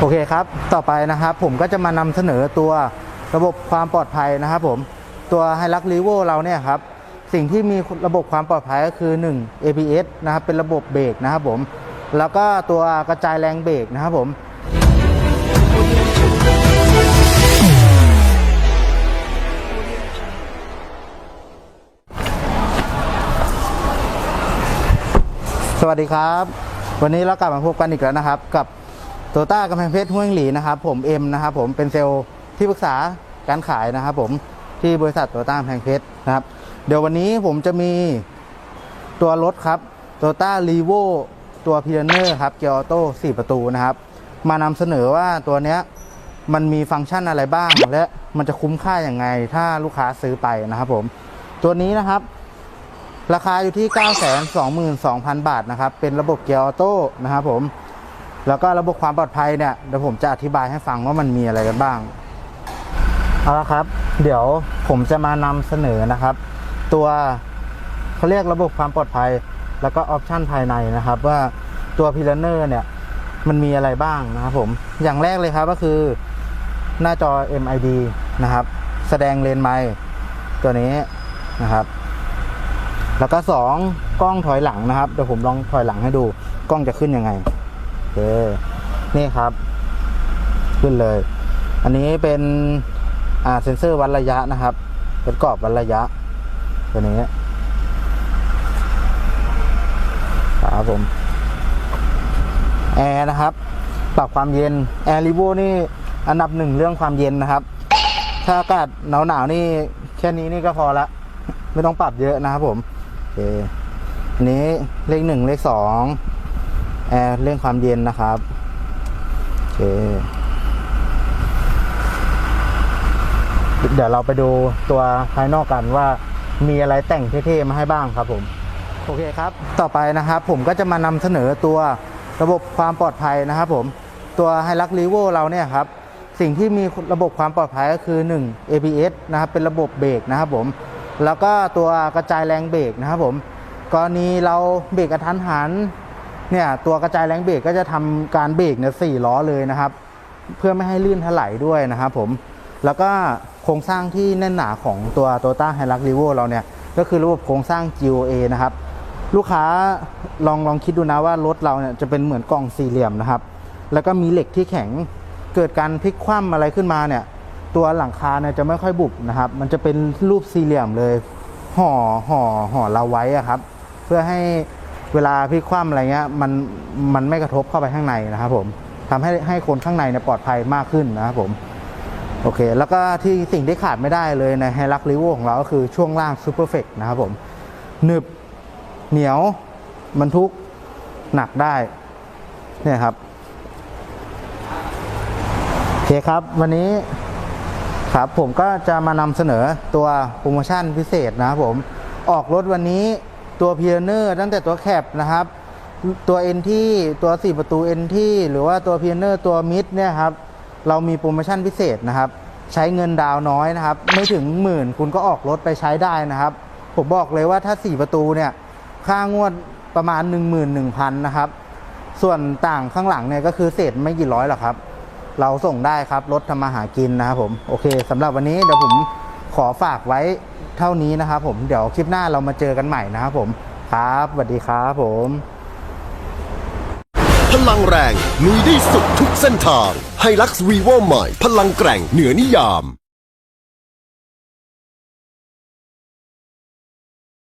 โอเคครับ ต่อไปนะครับผมก็จะมานำเสนอตัวระบบความปลอดภัยนะครับผมตัว h i l u x r e v o เราเนี่ยครับสิ่งที่มีระบบความปลอดภัยก็คือ 1 ABS นะครับเป็นระบบเบรกนะครับผมแล้วก็ตัวกระจายแรงเบรกนะครับผมสวัสดีครับ วันนี้เรากลับมาพบกันอีกแล้วนะครับ กับ โตต้ากำแพงเพชรห้วยหลีนะครับผมเอ็มนะครับผมเป็นเซลล์ที่ปรึกษาการขายนะครับผมที่บริษัทโตต้ากำแพงเพชรนะครับ เดี๋ยววันนี้ผมจะมีตัวรถครับโตต้ารีโวตัวพีเนอร์ครับเกียร์ออโต้4ประตูนะครับ มานำเสนอว่าตัวเนี้ยมันมีฟังก์ชันอะไรบ้าง และมันจะคุ้มค่าอย่างไง ถ้าลูกค้าซื้อไปนะครับผมตัวนี้นะครับ ราคาอยู่ที่ 922,000 บาทนะครับ เป็นระบบเกียร์ออโต้นะครับผม แล้วก็ระบบความปลอดภัยเนี่ยเดี๋ยวผมจะอธิบายให้ฟังว่ามันมีอะไรกันบ้างเอาละครับ เดี๋ยวผมจะมานำเสนอนะครับ ตัวเขาเรียกระบบความปลอดภัย แล้วก็ออปชันภายในนะครับ ว่าตัวพิลเนอร์เนี่ยมันมีอะไรบ้างนะครับผมอย่างแรกเลยครับก็คือหน้าจอ MID นะครับ แสดงเลนไมค์ตัวนี้นะครับ แล้วก็สองกล้องถอยหลังนะครับเดี๋ยวผมลองถอยหลังให้ดูกล้องจะขึ้นยังไง เคนี่ครับ ขึ้นเลย อันนี้เป็นอ่าเซ็นเซอร์วัดระยะนะครับ เป็นกรอบวัดระยะ ตัวนี้ครับผมแอร์นะครับ ปรับความเย็นแอร์ริโวนี่อันดับหนึ่งเรื่องความเย็นนะครับ ถ้าอากาศหนาวหนาวนี่แค่นี้นี่ก็พอละ ไม่ต้องปรับเยอะนะครับผมโอเคอันนี้เลขหนึ่งเลขสอง แอร์เรื่องความเย็นนะครับโอเคเดี๋ยวเราไปดูตัวภายนอกกันว่ามีอะไรแต่งเท่ๆมาให้บ้างครับผมโอเคครับ ต่อไปนะครับผมก็จะมานำเสนอตัวระบบความปลอดภัยนะครับผมตัว h i l u x r e v o เราเนี่ยครับสิ่งที่มีระบบความปลอดภัยก็คือ 1 ABS นะครับเป็นระบบเบรกนะครับผมแล้วก็ตัวกระจายแรงเบรกนะครับผมกรณีเราเบรกกระทันหัน เนี่ยตัวกระจายแรงเบรกก็จะทำการเบรกเนี่ยสี่ล้อเลยนะครับ เพื่อไม่ให้ลื่นถลายด้วยนะครับผมแล้วก็โครงสร้างที่แน่นหนาของตัว Toyota h i l u x r e v o เราเนี่ยก็คือระบบโครงสร้าง GOA นะครับ ลูกค้าลองลองคิดดูนะว่ารถเราเนี่ยจะเป็นเหมือนกล่องสี่เหลี่ยมนะครับ แล้วก็มีเหล็กที่แข็งเกิดการพลิกคว่ำอะไรขึ้นมาเนี่ย ตัวหลังคาเนี่ยจะไม่ค่อยบุบนะครับ มันจะเป็นรูปสี่เหลี่ยมเลยห่อห่อห่อเราไว้อะครับ เพื่อให้ เวลาพลิคว่ำอะไรเงี้ยมันมันไม่กระทบเข้าไปข้างในนะครับผมทำให้ให้คนข้างในเนี่ยปลอดภัยมากขึ้นนะครับผมโอเค แล้วก็ที่สิ่งที่ขาดไม่ได้เลยในไฮรักรีโวของเราก็คือช่วงล่างซูเปอร์เฟกนะครับผมหนึบเหนียวบรรทุกหนักได้เนี่ยครับโอเคครับ วันนี้ครับผมก็จะมานำเสนอตัวโปรโมชั่นพิเศษนะครับผมออกรถวันนี้ ตัวพีเนอร์ตั้งแต่ตัวแคปนะครับ ตัวเอ็นที่ตัว 4 ประตูเอ็นที่หรือว่าตัวพีเนอร์ตัวมิดเนี่ยครับเรามีโปรโมชั่นพิเศษนะครับ ใช้เงินดาวน์น้อยนะครับ ไม่ถึงหมื่นคุณก็ออกรถไปใช้ได้นะครับ ผมบอกเลยว่าถ้า 4 ประตูเนี่ยค่างวดประมาณ 11,000นะครับ ส่วนต่างข้างหลังเนี่ยก็คือเศษไม่กี่ร้อยหรอกครับ เราส่งได้ครับรถทำมาหากินนะครับผมโอเคสำหรับวันนี้เดี๋ยวผมขอฝากไว้ เท่านี้นะครับผมเดี๋ยวคลิปหน้าเรามาเจอกันใหม่นะครับผมครับสวัสดีครับผม พลังแรงลุยได้สุดทุกเส้นทางไฮลักซ์วีโวใหม่ พลังแกร่งเหนือนิยาม